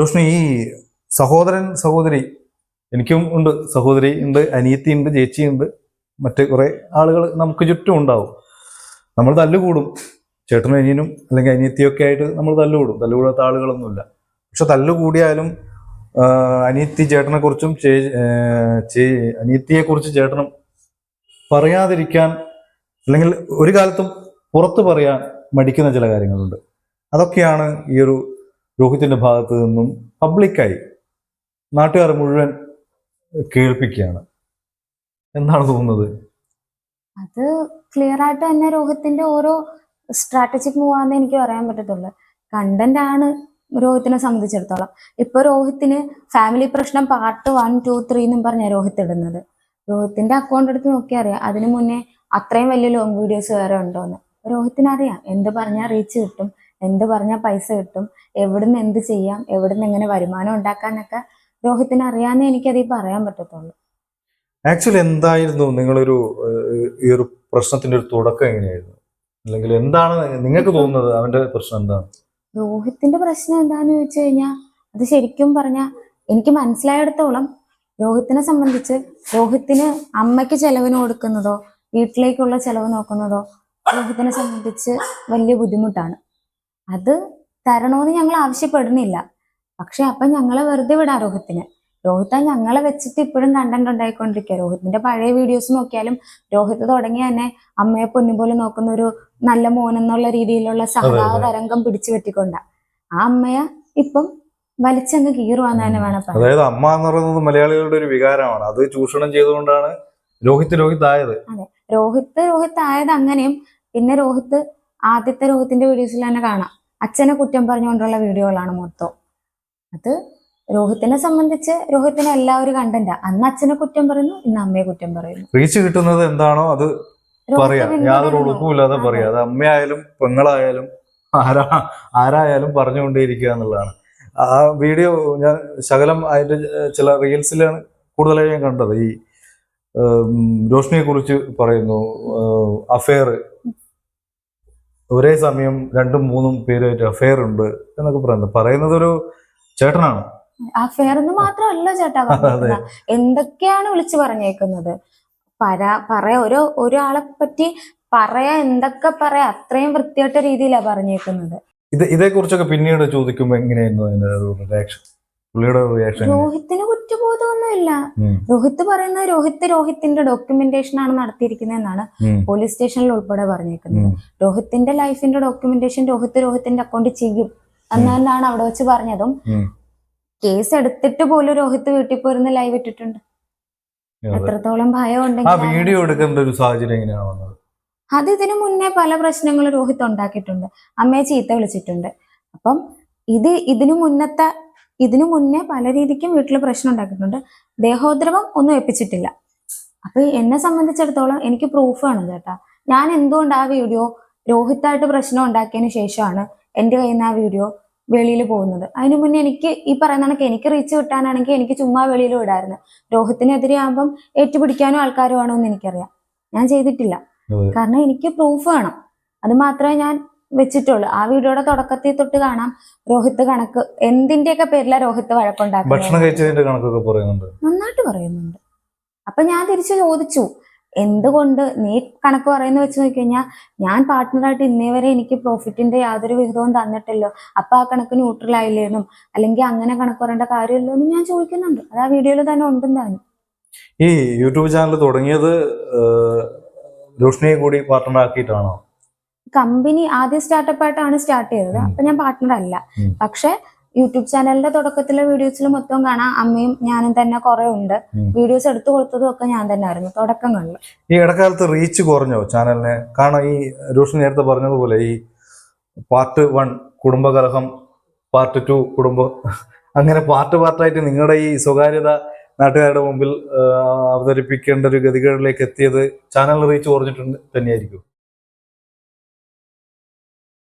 റോഷ്നി ഈ സഹോദരൻ സഹോദരി എനിക്കും ഉണ്ട് സഹോദരി ഉണ്ട് അനിയത്തി ഉണ്ട് ചേച്ചി ഉണ്ട് മറ്റു കുറെ ആളുകൾ നമുക്ക് ചുറ്റും ഉണ്ടാവും. നമ്മൾ തല്ലുകൂടും. ചേട്ടനും അനിയനും അല്ലെങ്കിൽ അനിയത്തിയൊക്കെ ആയിട്ട് നമ്മൾ തല്ലുകൂടും. തല്ലുകൂടാത്ത ആളുകളൊന്നുമില്ല. പക്ഷെ തല്ലുകൂടിയാലും അനിയത്തി ചേട്ടനെ കുറിച്ചും അനിയത്തിയെ കുറിച്ച് ചേട്ടനും പറയാതിരിക്കാൻ അല്ലെങ്കിൽ ഒരു കാലത്തും പുറത്ത് പറയാൻ മടിക്കുന്ന ചില കാര്യങ്ങളുണ്ട്. അതൊക്കെയാണ് ഈ ഒരു രോഹിത്തിന്റെ ഭാഗത്ത് നിന്നും പബ്ലിക്കായി നാട്ടുകാർ മുഴുവൻ കേൾപ്പിക്കുകയാണ്. എന്താണ് തോന്നുന്നത്? അത് ക്ലിയർ ആയിട്ട് തന്നെ രോഹിത്തിന്റെ ഓരോ സ്ട്രാറ്റജിക് മൂവ് ആണെന്ന് എനിക്ക് പറയാൻ പറ്റത്തുള്ളൂ. കണ്ടന്റ് ആണ് രോഹിത്തിനെ സംബന്ധിച്ചിടത്തോളം. ഇപ്പൊ രോഹിത്തിന് ഫാമിലി പ്രശ്നം പാർട്ട് വൺ ടു ത്രീ എന്നും പറഞ്ഞ രോഹിത്ത് ഇടുന്നത്. രോഹിത്തിന്റെ അക്കൗണ്ട് എടുത്ത് നോക്കിയാൽ അറിയാം. അതിനു മുന്നേ അത്രയും വലിയ ലോങ് വീഡിയോസ് വേറെ ഉണ്ടോന്ന്. രോഹിത്തിന് അറിയാം എന്ത് പറഞ്ഞാൽ റീച്ച് കിട്ടും. എന്ത് പറഞ്ഞാൽ പൈസ കിട്ടും എവിടുന്ന് എന്ത് ചെയ്യാം എവിടുന്ന് എങ്ങനെ വരുമാനം ഉണ്ടാക്കാനൊക്കെ രോഹിത്തിന് അറിയാമെന്നേ എനിക്കത് പറയാൻ പറ്റത്തുള്ളൂ. ആക്ച്വലി എന്തായിരുന്നു നിങ്ങളൊരു ഈ ഒരു പ്രശ്നത്തിന്റെ ഒരു തുടക്കം എങ്ങനെയായിരുന്നു? അല്ലെങ്കിൽ എന്താണ് നിങ്ങൾക്ക് തോന്നുന്നത് അവന്റെ പ്രശ്നം എന്താണ്? രോഹിത്തിന്റെ പ്രശ്നം എന്താന്ന് ചോദിച്ചു കഴിഞ്ഞാൽ അത് ശരിക്കും പറഞ്ഞാൽ എനിക്ക് മനസ്സിലായിടത്തോളം രോഹിത്തിനെ സംബന്ധിച്ച് രോഹിത്തിന് അമ്മയ്ക്ക് ചെലവിന് കൊടുക്കുന്നതോ വീട്ടിലേക്കുള്ള ചെലവ് നോക്കുന്നതോ രോഹിത്തിനെ സംബന്ധിച്ച് വലിയ ബുദ്ധിമുട്ടാണ്. അത് തരണമെന്ന് ഞങ്ങൾ ആവശ്യപ്പെടുന്നില്ല. പക്ഷെ അപ്പം ഞങ്ങളെ വെറുതെ വിടാം രോഹിത്തിന്. രോഹിത്ത ഞങ്ങളെ വെച്ചിട്ട് ഇപ്പോഴും കണ്ടന്റ് ഉണ്ടായിക്കൊണ്ടിരിക്കുക രോഹിത്തിന്റെ പഴയ വീഡിയോസ് നോക്കിയാലും രോഹിത്ത് തുടങ്ങി തന്നെ അമ്മയെ പൊന്നുപോലെ നോക്കുന്ന ഒരു നല്ല മോനെന്നുള്ള രീതിയിലുള്ള സഹതാപ തരംഗം പിടിച്ചു പറ്റിക്കൊണ്ട. ആ അമ്മയെ ഇപ്പം വലിച്ചങ്ങ് കീറുവാന്ന് തന്നെ വേണം അതായത് അമ്മ എന്ന് പറയുന്നത് മലയാളികളുടെ ഒരു വികാരമാണ്. അത് ചൂഷണം ചെയ്തുകൊണ്ടാണ് രോഹിത് രോഹിത് ആയത് അതെ. രോഹിത്ത് രോഹിത് ആയത് അങ്ങനെയും പിന്നെ രോഹിത്ത് ആദ്യത്തെ രോഹിത്തിന്റെ വീഡിയോസിൽ തന്നെ കാണാം. അച്ഛനെ കുറ്റം പറഞ്ഞുകൊണ്ടുള്ള വീഡിയോകളാണ് മൊത്തം. അത് രോഹിത്തിനെ സംബന്ധിച്ച് രോഹിത്തിനെ എല്ലാവരും കണ്ടന്റാ അന്ന് അച്ഛനെ കുറ്റം പറയുന്നു ഇന്ന് അമ്മയെ കുറ്റം പറയുന്നു. റീച്ച് കിട്ടുന്നത് എന്താണോ അത് പറയാം. യാതൊരു. ഉളുപ്പുമില്ലാതെ. പറയാം. അത് അമ്മയായാലും പെങ്ങളായാലും ആരാ ആരായാലും പറഞ്ഞുകൊണ്ടേയിരിക്കുക എന്നുള്ളതാണ്. ആ വീഡിയോ ഞാൻ ശകലം അതിന്റെ ചില റീൽസിലാണ് കൂടുതലായി ഞാൻ കണ്ടത്. ഈ രോഷ്ണിയെ കുറിച്ച് പറയുന്നു അഫെയർ ഒരേ സമയം രണ്ടും മൂന്നും പേരുമായിട്ട് അഫെയർ ഉണ്ട് എന്നൊക്കെ പറയുന്നത് പറയുന്നത് ഒരു ചേട്ടനാണ്. അഫെയർ ഫെയർ എന്ന് മാത്രമല്ല ചേട്ടാ എന്തൊക്കെയാണ് വിളിച്ചു പറഞ്ഞേക്കുന്നത്? പരാ പറയാ ഓരോ ഒരാളെ പറ്റി പറയാ എന്തൊക്കെ പറയാ അത്രയും വൃത്തിയായിട്ട രീതിയിലാണ് പറഞ്ഞേക്കുന്നത്. ഇത് ഇതേക്കുറിച്ചൊക്കെ പിന്നീട് ചോദിക്കുമ്പോൾ എങ്ങനെയായിരുന്നു അതിന്റെ റിയാക്ഷൻ പുള്ളിയുടെ രോഹിത്തിന് കുറ്റബോധമൊന്നുമില്ല. രോഹിത്ത് പറയുന്നത് രോഹിത്ത് രോഹിത്തിന്റെ ഡോക്യുമെന്റേഷൻ ആണ് നടത്തിയിരിക്കുന്നതെന്നാണ് പോലീസ് സ്റ്റേഷനിൽ ഉൾപ്പെടെ പറഞ്ഞേക്കുന്നത് രോഹിത്തിന്റെ ലൈഫിന്റെ ഡോക്യുമെന്റേഷൻ രോഹിത്ത് രോഹിത്തിന്റെ അക്കൗണ്ട് ചെയ്യും എന്നാണ് അവിടെ വെച്ച് പറഞ്ഞതും. കേസ് എടുത്തിട്ട് പോലും രോഹിത്ത് വീട്ടിൽ പോരുന്ന ലൈവ് ഇട്ടിട്ടുണ്ട്. എത്രത്തോളം ഭയം ഉണ്ടെങ്കിൽ വീഡിയോ എടുക്കേണ്ട ഒരു സാഹചര്യം എങ്ങനെയാണ് വന്നത്? അത് ഇതിനു മുന്നേ പല പ്രശ്നങ്ങളും രോഹിത് ഉണ്ടാക്കിയിട്ടുണ്ട്. അമ്മയെ ചീത്ത വിളിച്ചിട്ടുണ്ട്. അപ്പം ഇത് ഇതിനു മുന്നത്തെ ഇതിനു മുന്നേ പല രീതിക്കും വീട്ടിൽ പ്രശ്നം ഉണ്ടാക്കിയിട്ടുണ്ട്. ദേഹോദ്രവം ഒന്നും എപ്പിച്ചിട്ടില്ല അപ്പൊ എന്നെ സംബന്ധിച്ചിടത്തോളം എനിക്ക് പ്രൂഫ് ആണ് ചേട്ടാ ഞാൻ എന്തുകൊണ്ട് ആ വീഡിയോ രോഹിത്തായിട്ട് പ്രശ്നം ഉണ്ടാക്കിയതിന് ശേഷമാണ് എന്റെ കയ്യിൽ നിന്ന് ആ വീഡിയോ വെളിയിൽ പോകുന്നത്? അതിനു മുന്നേ എനിക്ക് ഈ പറയുന്ന കണക്ക് എനിക്ക് റീച്ച് കിട്ടാനാണെങ്കിൽ എനിക്ക് ചുമ്മാ വെളിയിൽ വിടായിരുന്നു. രോഹിത്തിനെതിരെ ആകുമ്പം ഏറ്റുപിടിക്കാനോ ആൾക്കാരോ ആണോ എന്ന് എനിക്കറിയാം. ഞാൻ ചെയ്തിട്ടില്ല. കാരണം എനിക്ക് പ്രൂഫ് വേണം. അത് മാത്രമേ ഞാൻ വെച്ചിട്ടുള്ളൂ. ആ വീഡിയോയുടെ തുടക്കത്തിൽ തൊട്ട് കാണാം. രോഹിത്ത് കണക്ക് എന്തിന്റെയൊക്കെ പേരിലാ രോഹിത്ത് ഭക്ഷണം വഴക്കുണ്ടാക്കുന്നത് കഴിച്ചതിന്റെ കണക്കൊക്കെ പറയുന്നുണ്ട്. നന്നായിട്ട് പറയുന്നുണ്ട്. അപ്പൊ ഞാൻ തിരിച്ചു ചോദിച്ചു എന്തുകൊണ്ട്? നീ കണക്ക് പറയുന്ന വെച്ച് നോക്കിക്കഴിഞ്ഞാൽ ഞാൻ പാർട്ട്ണറായിട്ട് ഇന്നേ വരെ എനിക്ക് പ്രോഫിറ്റിന്റെ യാതൊരു വിഹിതവും തന്നിട്ടില്ലോ. അപ്പൊ ആ കണക്ക് ന്യൂട്രൽ ആയില്ലേന്നും അല്ലെങ്കിൽ അങ്ങനെ കണക്ക് പറയേണ്ട കാര്യമില്ലോ എന്ന് ഞാൻ ചോദിക്കുന്നുണ്ട്. അത് ആ വീഡിയോയിൽ തന്നെ ഉണ്ടെന്ന് തന്നെ ഈ യൂട്യൂബ് ചാനൽ തുടങ്ങിയത് രോഷ്ണിയെ കൂടി പാർട്ട്ണർ ആക്കിയിട്ടാണോ? കമ്പനി ആദ്യം സ്റ്റാർട്ടപ്പ് ആയിട്ടാണ് സ്റ്റാർട്ട് ചെയ്തത്. അപ്പൊ ഞാൻ പാർട്ട്ണർ അല്ല. പക്ഷെ യൂട്യൂബ് ചാനലിന്റെ തുടക്കത്തിലെ വീഡിയോസിൽ മൊത്തം കാണാം അമ്മയും ഞാനും തന്നെ കുറെ ഉണ്ട്. വീഡിയോസ് എടുത്തു കൊടുത്തതും ഒക്കെ ഞാൻ തന്നെ ആയിരുന്നു. തുടക്കങ്ങളിൽ ഈ ഇടക്കാലത്ത് റീച്ച് കുറഞ്ഞോ ചാനലിനെ കാരണം ഈ രൂഷൻ നേരത്തെ പറഞ്ഞതുപോലെ ഈ പാർട്ട് വൺ കുടുംബകലഹം പാർട്ട് ടു കുടുംബ അങ്ങനെ പാർട്ട് പാർട്ടായിട്ട് നിങ്ങളുടെ ഈ സ്വകാര്യത നാട്ടുകാരുടെ മുമ്പിൽ അവതരിപ്പിക്കേണ്ട ഒരു ഗതികളിലേക്ക് എത്തിയത് ചാനൽ റീച്ച് കുറഞ്ഞിട്ടുണ്ട് തന്നെയായിരിക്കും.